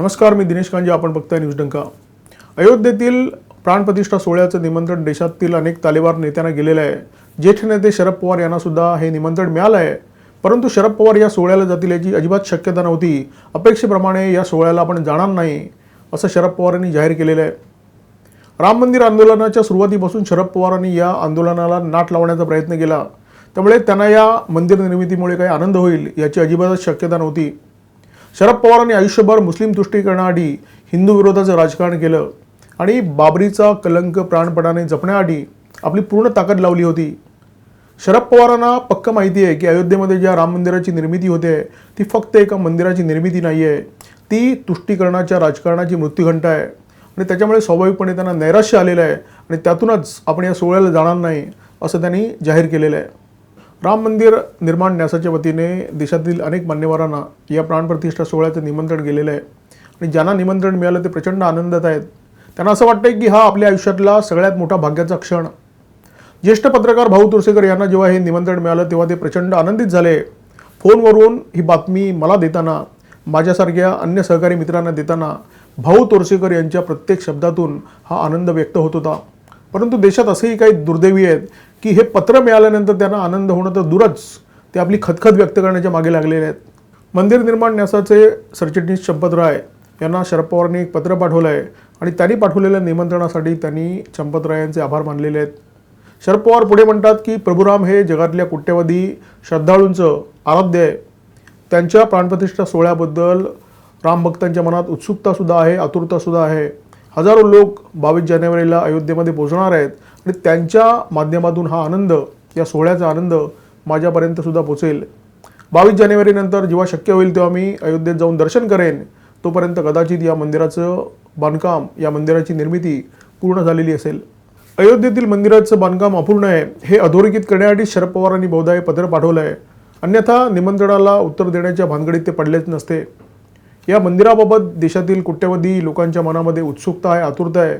नमस्कार मी दिनेश कांजे आपण बघताय न्यूज डंका. अयोध्येतील प्राणप्रतिष्ठा सोहळ्याचं निमंत्रण देशातील अनेक तालेबार नेत्यांना गेलेलं आहे. ज्येष्ठ नेते शरद पवार यांना सुद्धा हे निमंत्रण मिळालं आहे परंतु शरद पवार या सोहळ्याला जातील याची अजिबात शक्यता नव्हती. अपेक्षेप्रमाणे या सोहळ्याला आपण जाणार नाही असं शरद पवारांनी जाहीर केलेलं आहे. राम मंदिर आंदोलनाच्या सुरुवातीपासून शरद पवारांनी या आंदोलनाला नाट लावण्याचा प्रयत्न केला. त्यामुळे त्यांना या मंदिर निर्मितीमुळे काही आनंद होईल याची अजिबातच शक्यता नव्हती. शरद पवारांनी आयुष्यभर मुस्लिम तुष्टीकरणाआधी हिंदू विरोधाचं राजकारण केलं आणि बाबरीचा कलंक प्राणपणाने जपण्याआधी आपली पूर्ण ताकद लावली होती. शरद पवारांना पक्क माहिती आहे की अयोध्येमध्ये ज्या राम मंदिराची निर्मिती होते ती फक्त एका मंदिराची निर्मिती नाही आहे ती तुष्टीकरणाच्या राजकारणाची मृत्यूघंटा आहे. आणि त्याच्यामुळे स्वाभाविकपणे त्यांना नैराश्य आलेलं आहे आणि त्यातूनच आपण या सोहळ्याला जाणार नाही असं त्यांनी जाहीर केलेलं आहे. राम मंदिर निर्माण न्यासाच्या वतीने देशातील अनेक मान्यवरांना या प्राणप्रतिष्ठा सोहळ्याचं निमंत्रण गेलेलं आहे. आणि ज्यांना निमंत्रण मिळालं ते प्रचंड आनंदात आहेत. त्यांना असं वाटतंय की हा आपल्या आयुष्यातला सगळ्यात मोठा भाग्याचा क्षण. ज्येष्ठ पत्रकार भाऊ तुरसेकर यांना जेव्हा हे निमंत्रण मिळालं तेव्हा ते प्रचंड आनंदित झाले. फोनवरून ही बातमी मला देताना माझ्यासारख्या अन्य सहकारी मित्रांना देताना भाऊ तोरसेकर यांच्या प्रत्येक शब्दातून हा आनंद व्यक्त होत होता. परंतु देशात असेही काही दुर्दैवी आहेत की हे पत्र मिळाल्यानंतर त्यांना आनंद होणं तर दूरच. ते आपली खतखत व्यक्त करण्याच्या मागे लागलेले आहेत. मंदिर निर्माण न्यासाचे सरचिटणीस चंपतराय यांना शरद पवारांनी एक पत्र पाठवलं आहे आणि त्यांनी पाठवलेल्या निमंत्रणासाठी त्यांनी चंपतराय यांचे आभार मानलेले आहेत. शरद पवार पुढे म्हणतात की प्रभुराम हे जगातल्या कोट्यवधी श्रद्धाळूंचं आराध्य आहे. त्यांच्या प्राणप्रतिष्ठा सोहळ्याबद्दल रामभक्तांच्या मनात उत्सुकतासुद्धा आहे आतुरतासुद्धा आहे. हजारो लोक बावीस जानेवारीला अयोध्येमध्ये पोहोचणार आहेत आणि त्यांच्या माध्यमातून हा आनंद या सोहळ्याचा आनंद माझ्यापर्यंतसुद्धा पोचेल बावीस जानेवारीनंतर जेव्हा शक्य होईल तेव्हा मी अयोध्येत जाऊन दर्शन करेन तोपर्यंत कदाचित या मंदिराचं बांधकाम या मंदिराची निर्मिती पूर्ण झालेली असेल. अयोध्येतील मंदिराचं बांधकाम अपूर्ण आहे हे अधोरेखित करण्यासाठी शरद पवारांनी बहुधा हे पत्र पाठवलं आहे अन्यथा निमंत्रणाला उत्तर देण्याच्या भानगडीत ते पडलेच नसते. या मंदिराबाबत देशातील कोट्यवधी लोकांच्या मनामध्ये उत्सुकता आहे आतुरता आहे.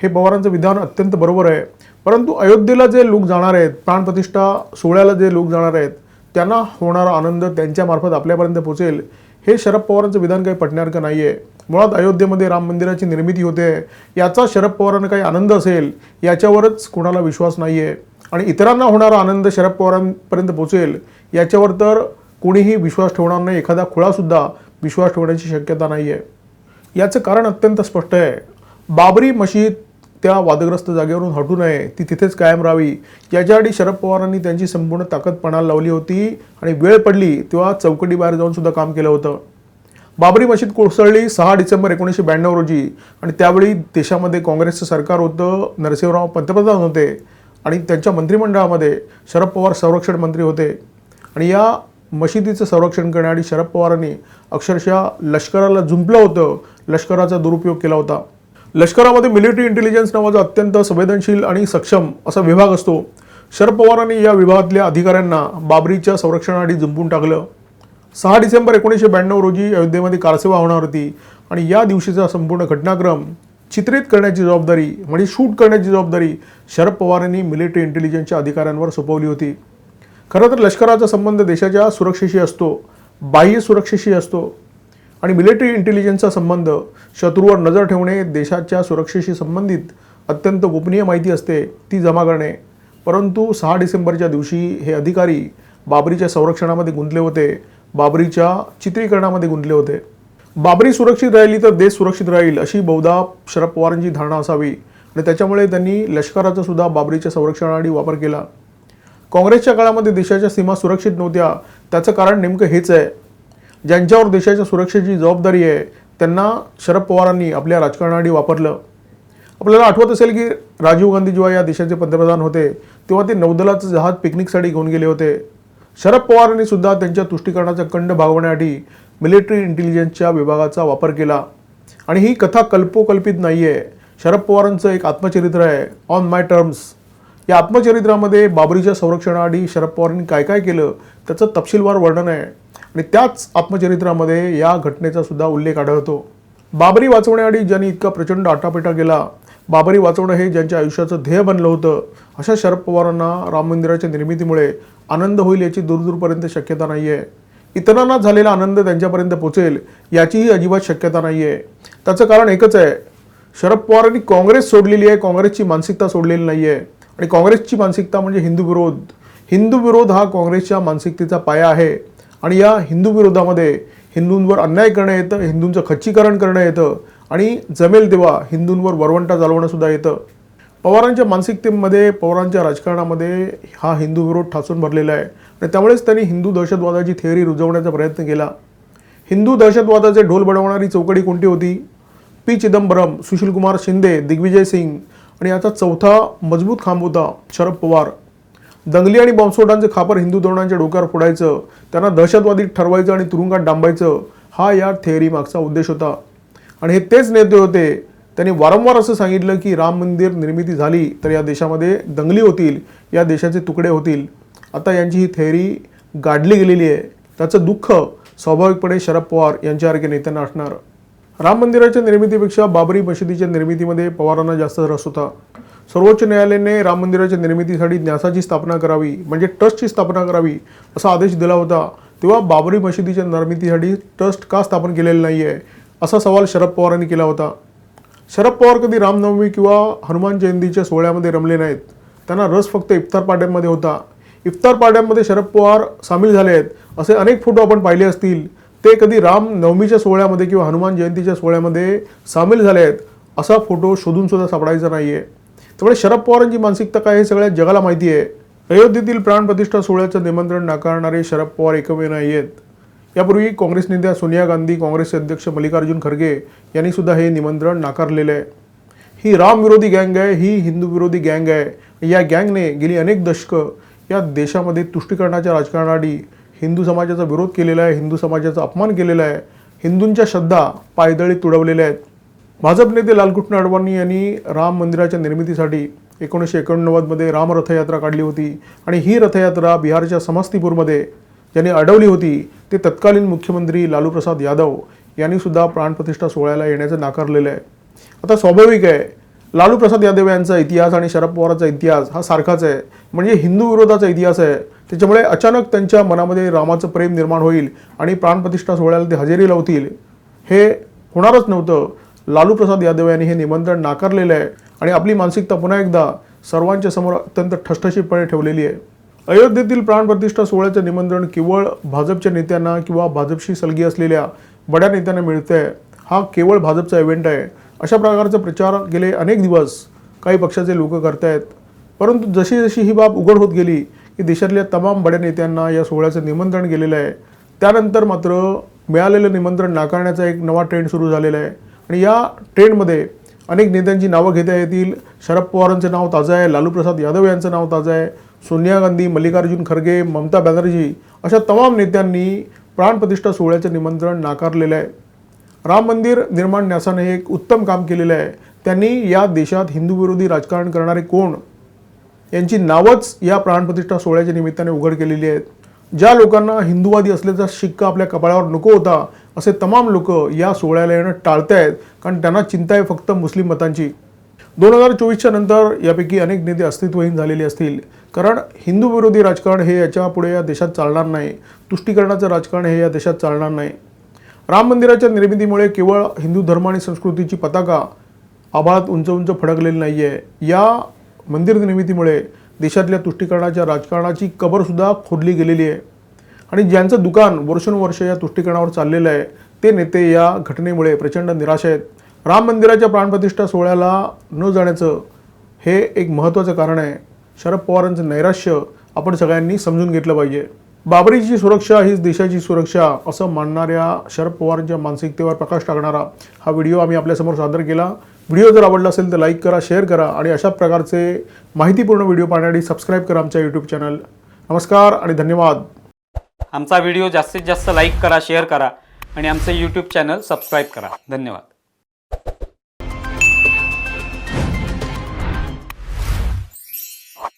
हे पवारांचं विधान अत्यंत बरोबर आहे. परंतु अयोध्येला जे लोक जाणार आहेत प्राणप्रतिष्ठा सोहळ्याला जे लोक जाणार आहेत त्यांना होणारा आनंद त्यांच्यामार्फत आपल्यापर्यंत पोचेल हे शरद पवारांचं विधान काही पटण्यासारखं नाही आहे मुळात अयोध्येमध्ये राम मंदिराची निर्मिती होते याचा शरद पवारांना काही आनंद असेल याच्यावरच कोणाला विश्वास नाही आहे आणि इतरांना होणारा आनंद शरद पवारांपर्यंत पोहोचेल याच्यावर तर कोणीही विश्वास ठेवणार नाही. एखादा खुळासुद्धा विश्वास ठेवण्याची शक्यता नाही आहे याचं कारण अत्यंत स्पष्ट आहे. बाबरी मशीद त्या वादग्रस्त जागेवरून हटू नये. ती तिथेच कायम राहावी. याच्यासाठी शरद पवारांनी त्यांची संपूर्ण ताकद पणाला लावली होती आणि वेळ पडली तेव्हा चौकटीबाहेर जाऊनसुद्धा जाऊन सुद्धा काम केलं होतं. बाबरी मशीद कोसळली सहा डिसेंबर एकोणीसशे ब्याण्णव रोजी आणि त्यावेळी देशामध्ये काँग्रेसचं सरकार होतं नरसिंहराव पंतप्रधान होते आणि त्यांच्या मंत्रिमंडळामध्ये शरद पवार संरक्षण मंत्री होते. आणि या मशिदीचं संरक्षण करण्यासाठी शरद पवारांनी अक्षरशः लष्कराला जुंपलं होतं लष्कराचा दुरुपयोग केला होता. लष्करामध्ये मिलिटरी इंटेलिजन्स नावाचा अत्यंत संवेदनशील आणि सक्षम असा विभाग असतो. शरद पवारांनी या विभागातल्या अधिकाऱ्यांना बाबरीच्या संरक्षणासाठी जुंपून टाकलं. सहा डिसेंबर एकोणीसशे ब्याण्णव रोजी अयोध्येमध्ये कारसेवा होणार होती आणि या दिवशीचा संपूर्ण घटनाक्रम चित्रित करण्याची जबाबदारी म्हणजे शूट करण्याची जबाबदारी शरद पवारांनी मिलिटरी इंटेलिजन्सच्या अधिकाऱ्यांवर सोपवली होती. खरं तर लष्कराचा संबंध देशाच्या सुरक्षेशी असतो बाह्य सुरक्षेशी असतो आणि मिलिटरी इंटेलिजन्सचा संबंध शत्रूवर नजर ठेवणे देशाच्या सुरक्षेशी संबंधित अत्यंत गोपनीय माहिती असते ती जमा करणे. परंतु सहा डिसेंबरच्या दिवशी हे अधिकारी बाबरीच्या संरक्षणामध्ये गुंतले होते बाबरीच्या चित्रीकरणामध्ये गुंतले होते. बाबरी सुरक्षित राहिली तर देश सुरक्षित राहील अशी बहुधा शरद पवारांची धारणा असावी. आणि त्याच्यामुळे त्यांनी लष्कराचा सुद्धा बाबरीच्या संरक्षणासाठी वापर केला. काँग्रेसच्या काळामध्ये देशाच्या सीमा सुरक्षित नव्हत्या. त्याचं कारण नेमकं हेच आहे. ज्यांच्यावर देशाच्या सुरक्षेची जबाबदारी आहे त्यांना शरद पवारांनी आपल्या राजकारणासाठी वापरलं. आपल्याला आठवत असेल की राजीव गांधी जेव्हा या देशाचे पंतप्रधान होते तेव्हा ते नौदलाचं जहाज पिकनिकसाठी घेऊन गेले होते. शरद पवारांनी सुद्धा त्यांच्या तुष्टीकरणाचा कंड भागवण्यासाठी मिलिटरी इंटेलिजन्सच्या विभागाचा वापर केला. आणि ही कथा कल्पोकल्पित नाही आहे शरद पवारांचं एक आत्मचरित्र आहे ऑन माय टर्म्स या आत्मचरित्रामध्ये बाबरीच्या संरक्षणाआधी शरद पवारांनी काय काय केलं त्याचं तपशीलवार वर्णन आहे. आणि त्याच आत्मचरित्रामध्ये या घटनेचा सुद्धा उल्लेख आढळतो. बाबरी वाचवण्याआधी ज्यांनी इतका प्रचंड आटापिटा केला बाबरी वाचवणं हे ज्यांच्या आयुष्याचं ध्येय बनलं होतं अशा शरद पवारांना राम मंदिराच्या निर्मितीमुळे आनंद होईल याची दूरदूरपर्यंत शक्यता नाही आहे इतरांना झालेला आनंद त्यांच्यापर्यंत पोचेल याचीही अजिबात शक्यता नाही आहे त्याचं कारण एकच आहे शरद पवारांनी काँग्रेस सोडलेली आहे काँग्रेसची मानसिकता सोडलेली नाही आहे आणि काँग्रेसची मानसिकता म्हणजे हिंदू विरोध हिंदू विरोध हा काँग्रेसच्या मानसिकतेचा पाया आहे. आणि या हिंदू विरोधामध्ये हिंदूंवर अन्याय करणं येतं हिंदूंचं खच्चीकरण करणं येतं आणि जमेल तेव्हा हिंदूंवर वरवंटा चालवणंसुद्धा येतं. पवारांच्या मानसिकतेमध्ये पवारांच्या राजकारणामध्ये हा हिंदू विरोध ठासून भरलेला आहे. आणि त्यामुळेच त्यांनी हिंदू दहशतवादाची थेअरी रुजवण्याचा प्रयत्न केला. हिंदू दहशतवादाचे ढोल बडवणारी चौकडी कोणती होती? पी चिदंबरम सुशीलकुमार शिंदे दिग्विजय सिंग आणि याचा चौथा मजबूत खांब होता शरद पवार. दंगली आणि बॉम्बस्फोटांचे खापर हिंदू तरुणांच्या डोक्यावर फोडायचं त्यांना दहशतवादी ठरवायचं आणि तुरुंगात डांबायचं हा या थेअरी मागचा उद्देश होता. आणि हे तेच नेते होते. त्यांनी वारंवार असं सांगितलं की राम मंदिर निर्मिती झाली तर या देशामध्ये दंगली होतील या देशाचे तुकडे होतील. आता यांची ही थेअरी गाडली गेलेली आहे. त्याचं दुःख स्वाभाविकपणे शरद पवार यांच्यासारख्या नेत्यांना असणार. राम मंदिराच्या निर्मितीपेक्षा बाबरी मशिदीच्या निर्मितीमध्ये पवारांना जास्त रस होता. सर्वोच्च न्यायालयाने राम मंदिराच्या निर्मितीसाठी न्यासाची स्थापना करावी म्हणजे ट्रस्टची स्थापना करावी असा आदेश दिला होता. तेव्हा बाबरी मशिदीच्या निर्मितीसाठी ट्रस्ट का स्थापन केलेलं नाही आहे असा सवाल शरद पवारांनी केला होता. शरद पवार कधी रामनवमी किंवा हनुमान जयंतीच्या सोहळ्यामध्ये रमले नाहीत. त्यांना रस फक्त इफ्तार पार्ट्यांमध्ये होता. इफ्तार पार्ट्यांमध्ये शरद पवार सामील झाले आहेत असे अनेक फोटो आपण पाहिले असतील. ते कधी राम नवमीच्या सोहळ्यामध्ये किंवा हनुमान जयंतीच्या सोहळ्यामध्ये सामील झाले आहेत असा फोटो शोधून सुद्धा सापडायचा नाही आहे त्यामुळे शरद पवारांची मानसिकता काय हे सगळ्या जगाला माहिती आहे. अयोध्येतील प्राणप्रतिष्ठा सोहळ्याचं निमंत्रण नाकारणारे शरद पवार एकमेव नाही आहेत. यापूर्वी काँग्रेस नेत्या सोनिया गांधी काँग्रेसचे अध्यक्ष मल्लिकार्जुन खरगे यांनी सुद्धा हे निमंत्रण नाकारलेलं आहे. ही रामविरोधी गँग आहे ही हिंदू विरोधी गँग आहे. या गँगने गेली अनेक दशकं या देशामध्ये तुष्टीकरणाच्या राजकारणाआधी हिंदू समाजाचा विरोध केलेला आहे हिंदू समाजाचा अपमान केलेला आहे हिंदूंच्या श्रद्धा पायदळी तुडवलेल्या आहेत. भाजप नेते लालकृष्ण अडवाणी यांनी राम मंदिराच्या निर्मितीसाठी एकोणीसशे एकोणनव्वदमध्ये राम रथयात्रा काढली होती आणि ही रथयात्रा बिहारच्या समस्तीपूरमध्ये ज्यांनी अडवली होती ते तत्कालीन मुख्यमंत्री लालूप्रसाद यादव यांनी सुद्धा प्राणप्रतिष्ठा सोहळ्याला येण्याचं नाकारलेलं आहे. आता स्वाभाविक आहे लालू प्रसाद यादव यांचा इतिहास आणि शरद पवारांचा इतिहास हा सारखाच आहे. म्हणजे हिंदू विरोधाचा इतिहास आहे. त्याच्यामुळे अचानक त्यांच्या मनामध्ये रामाचं प्रेम निर्माण होईल आणि प्राणप्रतिष्ठा सोहळ्याला ते हजेरी लावतील हे होणारच नव्हतं. लालू प्रसाद यादव यांनी हे निमंत्रण नाकारलेलं आहे आणि आपली मानसिकता पुन्हा एकदा सर्वांच्या समोर अत्यंत ठसठशीपणे ठेवलेली आहे. अयोध्येतील प्राणप्रतिष्ठा सोहळ्याचं निमंत्रण केवळ भाजपच्या नेत्यांना किंवा भाजपशी सलगी असलेल्या बड्या नेत्यांना मिळतं आहे हा केवळ भाजपचा इव्हेंट आहे. अशा प्रकारचा प्रचार गेले अनेक दिवस काही पक्षाचे लोक करतायत. परंतु जशी जशी ही बाब उघड होत गेली की देशातल्या तमाम बड्या नेत्यांना या सोहळ्याचं निमंत्रण गेलेलं आहे. त्यानंतर मात्र मिळालेलं निमंत्रण नाकारण्याचा एक नवा ट्रेंड सुरू झालेला आहे. आणि या ट्रेंडमध्ये अनेक नेत्यांची नावं घेता येतील. शरद पवारांचं नाव ताजं आहे लालू प्रसाद यादव यांचं नाव ताजं आहे सोनिया गांधी मल्लिकार्जुन खरगे ममता बॅनर्जी अशा तमाम नेत्यांनी प्राणप्रतिष्ठा सोहळ्याचं निमंत्रण नाकारलेलं आहे. राम मंदिर निर्माण न्यासाने हे एक उत्तम काम केलेलं आहे. त्यांनी या देशात हिंदू विरोधी राजकारण करणारे कोण? यांची नावच या प्राणप्रतिष्ठा सोहळ्याच्या निमित्ताने उघड केलेली आहेत. ज्या लोकांना हिंदूवादी असल्याचा शिक्का आपल्या कपाळावर नको होता असे तमाम लोक या सोहळ्याला येणं टाळतायत कारण त्यांना चिंता आहे फक्त मुस्लिम मतांची. दोन हजार चोवीसच्या नंतर यापैकी अनेक नेते अस्तित्वहीन झालेले असतील कारण हिंदू विरोधी राजकारण हे याच्यापुढे या देशात चालणार नाही. तुष्टीकरणाचं राजकारण हे या देशात चालणार नाही. राम मंदिराच्या निर्मितीमुळे केवळ हिंदू धर्म आणि संस्कृतीची पताका आभाळात उंच उंच फडकलेली नाही आहे या मंदिर निर्मितीमुळे देशातल्या तुष्टीकरणाच्या राजकारणाची कबरसुद्धा खोदली गेलेली आहे. आणि ज्यांचं दुकान वर्षानुवर्ष या तुष्टीकरणावर चाललेलं आहे ते नेते या घटनेमुळे प्रचंड निराश आहेत. राम मंदिराच्या प्राणप्रतिष्ठा सोहळ्याला न जाण्याचं हे एक महत्त्वाचं कारण आहे. शरद पवारांचं नैराश्य आपण सगळ्यांनी समजून घेतलं पाहिजे. बाबरीची सुरक्षा हीच देशाची सुरक्षा असं मानणाऱ्या शरद पवारांच्या मानसिकतेवर प्रकाश टाकणारा हा व्हिडिओ आम्ही आपल्यासमोर सादर केला. व्हिडिओ जर आवडला असेल तर लाईक करा शेअर करा आणि अशा प्रकारचे माहितीपूर्ण व्हिडिओ पाहण्यासाठी सबस्क्राईब करा आमच्या यूट्यूब चॅनल नमस्कार आणि धन्यवाद. आमचा व्हिडिओ जास्तीत जास्त लाईक करा शेअर करा आणि आमचं यूट्यूब चॅनल सबस्क्राईब करा. धन्यवाद.